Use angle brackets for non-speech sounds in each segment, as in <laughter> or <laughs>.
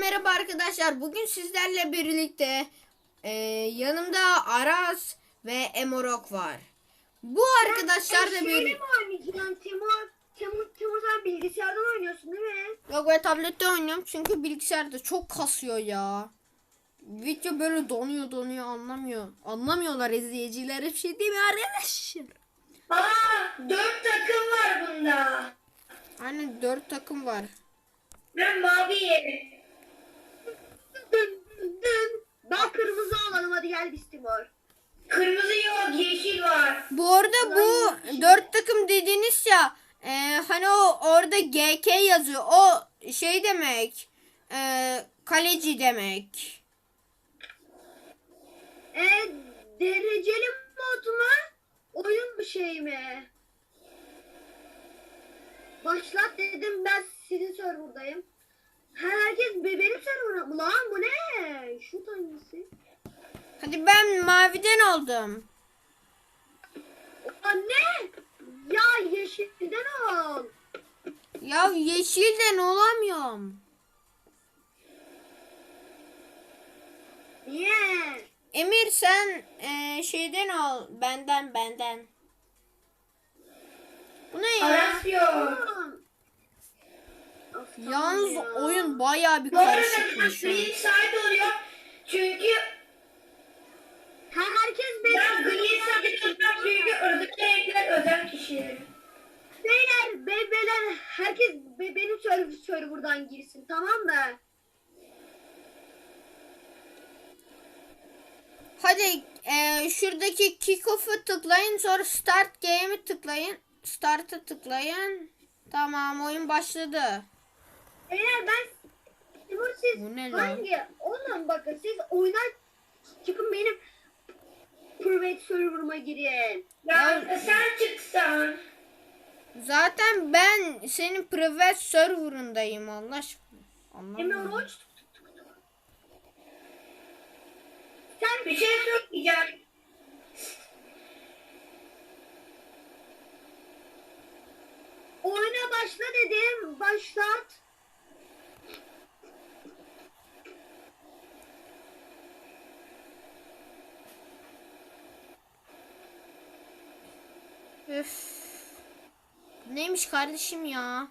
merhaba arkadaşlar. Bugün sizlerle birlikte e, yanımda Aras ve Emorok var. Bu arkadaşlar da bir... mi oynayacaksın Timur? Timur, Timur sen bilgisayardan oynuyorsun değil mi? Yok ben tablette oynuyorum çünkü bilgisayarda çok kasıyor ya. Video böyle donuyor donuyor anlamıyor. Anlamıyorlar izleyiciler bir şey değil mi arkadaşlar? Aa, dört takım var bunda. Aynen dört takım var. Ben mavi yerim. Dın. Ben kırmızı alalım hadi gel biz Timur. Kırmızı yok, yeşil var. Bu arada bu dört takım dediniz ya e, hani o orada GK yazıyor. O şey demek e, kaleci demek. E dereceli mod mu? Oyun bir şey mi? Başlat dedim ben sizin serverdayım. Herkes be- benim serverım. Lan bu ne? Şu hangisi? Hadi ben maviden oldum. Anne! Ya yeşilden ol. Ya yeşilden olamıyorum. Niye? Emir sen e, şeyden ol. Benden benden. Bu ne ya? Aras yok. Tamam. Of, tamam Yalnız ya. oyun bayağı bir ha. green side oluyor. Çünkü Ha, herkes ben benim. green side oluyorum çünkü ırdıklı renkler özel kişilerim. Beyler, be, beyler herkes be, benim server, serverdan girsin tamam mı? Hadi e, şuradaki kickoff'u tıklayın sonra start game'i tıklayın. Start'a tıklayın. Tamam oyun başladı. Beyler ben Timur siz Bu ne lan? hangi? Oğlum bakın siz oyuna çıkın benim private server'ıma girin. Ya sen çıksan. Zaten ben senin private server'ındayım Allah aşkına. Emre Anlamadım. Sen Bir şey söyleyeceğim. oyuna başla dedim. Başlat. Üf. Neymiş kardeşim ya?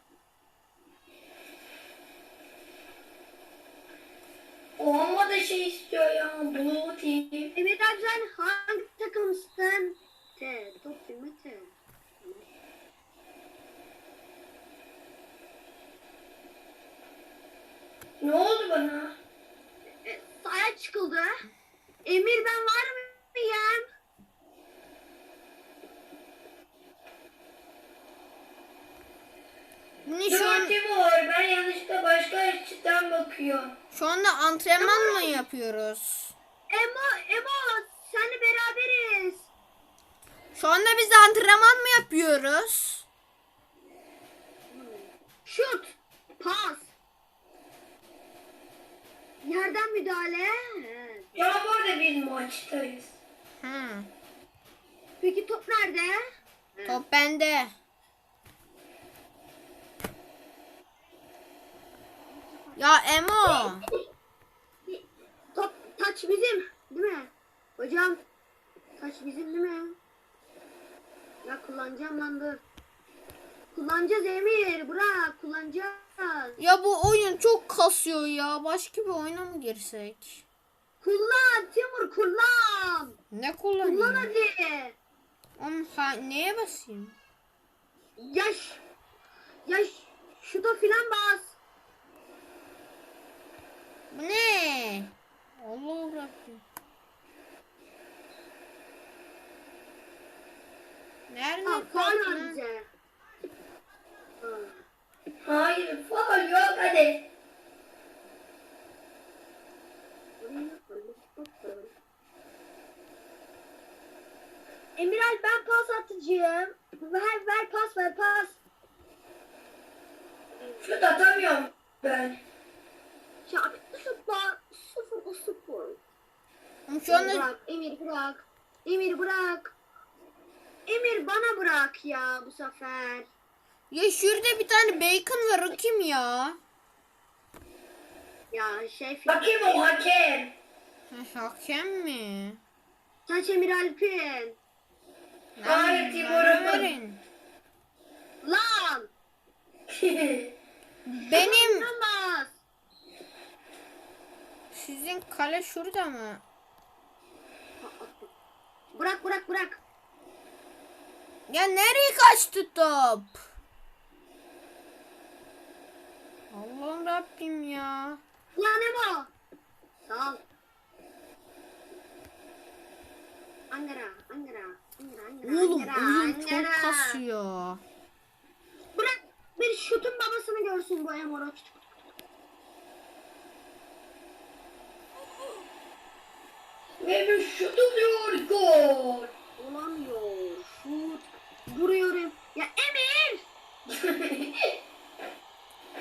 O ama da şey istiyor ya. Blue team. Emre abi sen hangi takımsın? T. Top değil mi T? Ne oldu bana? E, Sahaya çıkıldı. Emir ben var Ne şu an var. Ben yanlışlıkla başka açıdan bakıyorum. şu anda antrenman mı yapıyoruz? Emo, Emo seninle beraberiz. Şu anda biz antrenman mı yapıyoruz? Şut, pas. Yerden müdahale. Ya bu arada biz maçtayız. Hı. Peki top nerede? Top bende. Ya Emo. Top taç bizim, değil mi? Hocam, taç bizim değil mi? Ya kullanacağım lan dur. Kullanacağız Emir, bırak kullanacağız. Ya bu oyun çok kasıyor ya. Başka bir oyuna mı girsek? Kullan Timur kullan. Ne Kullan kullanayım? hadi. Oğlum ha, neye basayım? Yaş. Yaş. Şuta filan bas. Bu ne? Allah Rabbim. Nerede? Ha, bize. Ha. Hayır faul yok hadi. Emiral ben pas atıcıyım. Ver ver pas ver pas. Şut atamıyorum ben. Ya şutla sıfır o sıfır. Oğlum Şu Emir anda bırak, Emir bırak. Emir bırak. Emir bana bırak ya bu sefer. ya şurada bir tane bacon var o kim ya? Ya şey Bakayım o hakem. Ha, Hakem mi? Saç Emir Alp'in. Hayır, Timur'un. Lan. <laughs> Benim sizin kale şurada mı? Bırak bırak bırak. Ya nereye kaçtı top? Allah'ım Rabbim ya. Lan Emo. Sağ ol. Ankara, Ankara, Ankara, Ankara, Oğlum oyun çok kasıyor. Bırak bir şutun babasını görsün bu Emo. Ve bir şut oluyor gol. Olamıyor. Şut. Vuruyorum. Ya Emir. <laughs>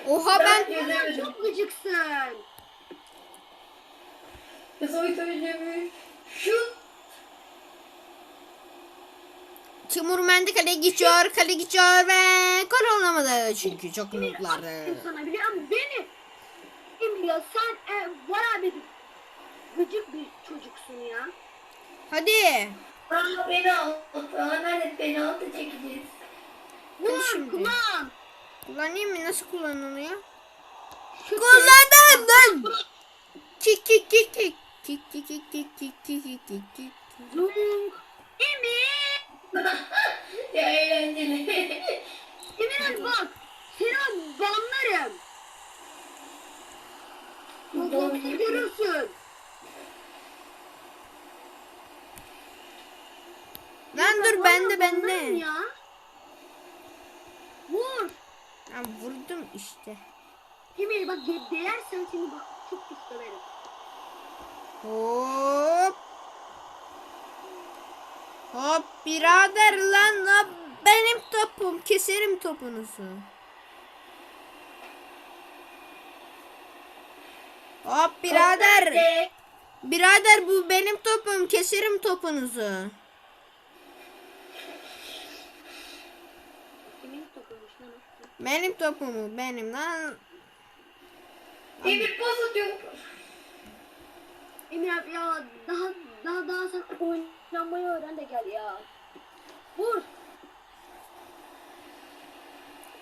Oha ben Sen çok gıcıksın. Soy söylemi. Şut. Timur Mendy kale geçiyor, kale geçiyor ve gol olamadı çünkü çok aferin sana biliyor musun? Beni. Emir ya sen e, var abi gıcık bir çocuksun ya. Hadi. Aa beni al. Aa nerede beni altı çekeceğiz. Vur şimdi. kullan. Kullanayım mı? Nasıl kullanılıyor? Şut Kullandım lan. Kik kik kik kik. Kik kik kik kik kik kik kik kik kik. Zung. Emir. <laughs> ya eğlenceli. <laughs> Emir bak. Seni banlarım. Bir görürsün. Lan dur bende bende. Ya. Vur. Ya vurdum işte. Emir bak de- değersen seni bak çok pis döverim. Hop. Hop birader lan lan benim topum keserim topunuzu. Hop birader. Birader bu benim topum keserim topunuzu. Kimin topuymuş lan o? Benim topumu benim lan. Emir pas atıyor. Emir abi ya daha daha daha sen oynanmayı öğren de gel ya. Vur.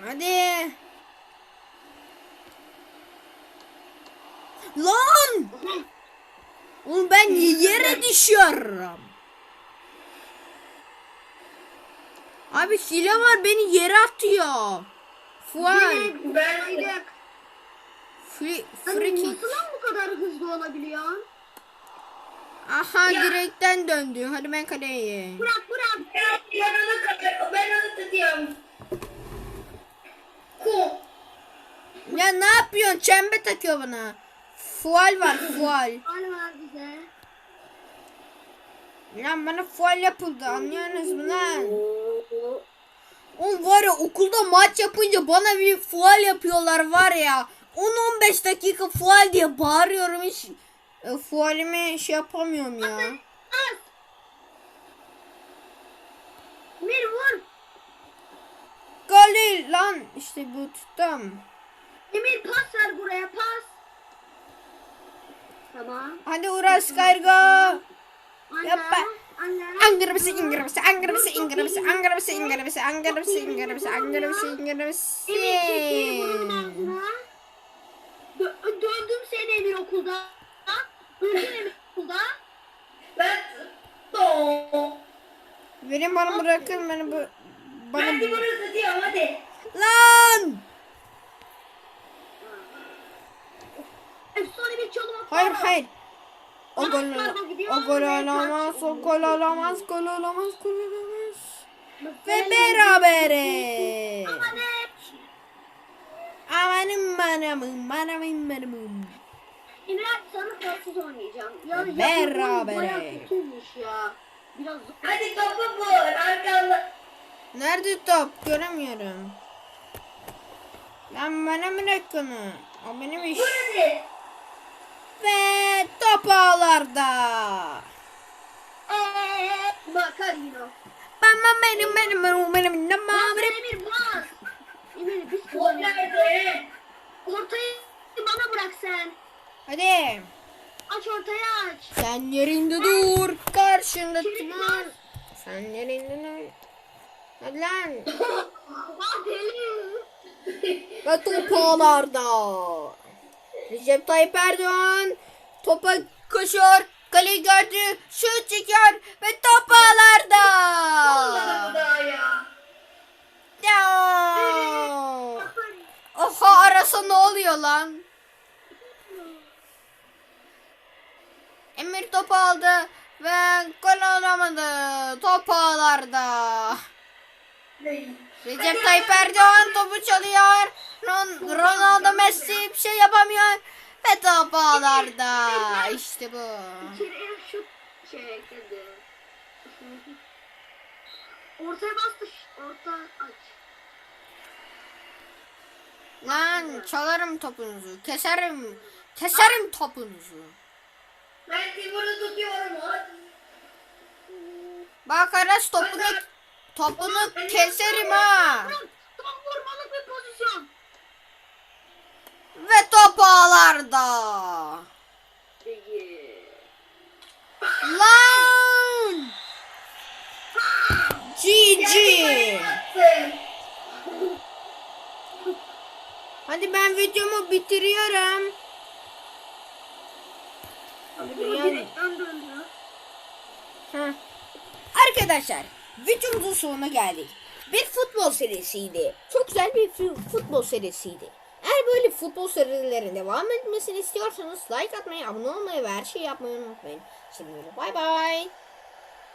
Hadi. Lan! Oğlum ben yere düşüyorum. Abi hile var beni yere atıyor. Fual. Ben aylık. Free, free kick. nasıl lan bu kadar hızlı olabiliyor? Aha Ya. direkten döndü. Hadi ben kaleye. Bırak bırak. ben, onu. Ben onu tutuyorum. Kum. Ya ne yapıyorsun? Çembe takıyor bana. Fual var <laughs> fual. Al ver bize. Lan bana fual yapıldı anlıyorsunuz mu lan? Oğlum var ya okulda maç yapınca bana bir fual yapıyorlar var ya. 10-15 dakika fual diye bağırıyorum hiç e, fualimi şey yapamıyorum ya. Emir vur. Gol değil lan işte bu tuttum. Emir pas ver buraya pas. Tamam. Hadi Uras Kargo. Anne. Yapma. Döndüm seni Emir okulda. Öldüm Emir okulda. Verin bana bırakın beni bu bana Ben de burası hadi. Lan! Efsane bir çalım Hayır hayır o gol o gol kaç- o gol olamaz gol olamaz gol olamaz ve berabere amanım manamım manamım manamım abi sana kalsız oynayacağım. Ya, Berabere. Ya. Biraz Hadi topu vur. Arkanda. nerede top göremiyorum lan bana bırak onu o benim iş ve top ağlarda Eee bakar yine. Bama benim benim benim benim benim Emir bas. Emir biz Gol nerede? Ortayı bana bırak sen. Hadi. Aç ortaya aç. Sen yerinde dur. Karşında var? Sen yerinde dur. Hadi lan. Aa deli. Ve top ağlarda. Recep Tayyip Erdoğan topa koşuyor. Kaleyi gördü. Şut çekiyor. Ve top ağlarda. Oha arasa ne oluyor lan? Emir topu aldı ve gol alamadı. Top ağlarda. Recep Tayyip Erdoğan topu çalıyor. Ron- Ronaldo Messi bir şey yapamıyor. Ağlarda. İşte bu. İçeriye şut şey ekledi. Ortaya bastı. Orta aç. Lan çalarım topunuzu. Keserim. Keserim topunuzu. Ben Timur'u tutuyorum hadi. Bak Aras topunu topunu keserim ha. Tam vurmalık bir pozisyon. Ve top ağlarda. Lan. GG. Hadi ben videomu bitiriyorum. Heh. Arkadaşlar videomuzun sonuna geldik. Bir futbol serisiydi. Çok güzel bir futbol serisiydi. Eğer böyle futbol serilerinin devam etmesini istiyorsanız like atmayı, abone olmayı ve her şeyi yapmayı unutmayın. Şimdi bay bay.